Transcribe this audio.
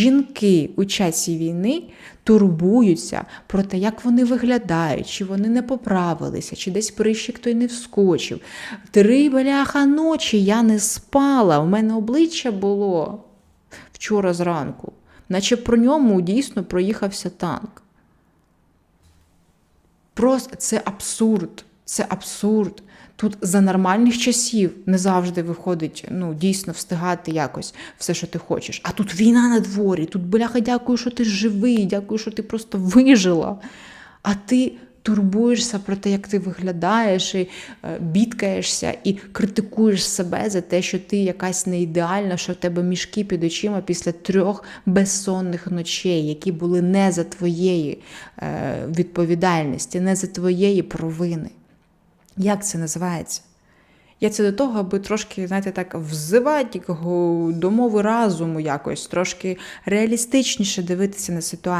жінки у часі війни турбуються про те, як вони виглядають, чи вони не поправилися, чи десь прищик той не вскочив. Три бляха ночі я не спала, у мене обличчя було вчора зранку, наче про ньому дійсно проїхався танк. Просто це абсурд. Це абсурд. Тут за нормальних часів не завжди виходить ну, дійсно встигати якось все, що ти хочеш. А тут війна на дворі, тут бляха, дякую, що ти живий, дякую, що ти просто вижила. А ти турбуєшся про те, як ти виглядаєш, і е, бідкаєшся, і критикуєш себе за те, що ти якась не ідеальна, що в тебе мішки під очима після трьох безсонних ночей, які були не за твоєї е, відповідальності, не за твоєї провини. Як це називається? Я це до того, аби трошки, знаєте, так взивати до мови разуму якось, трошки реалістичніше дивитися на ситуацію.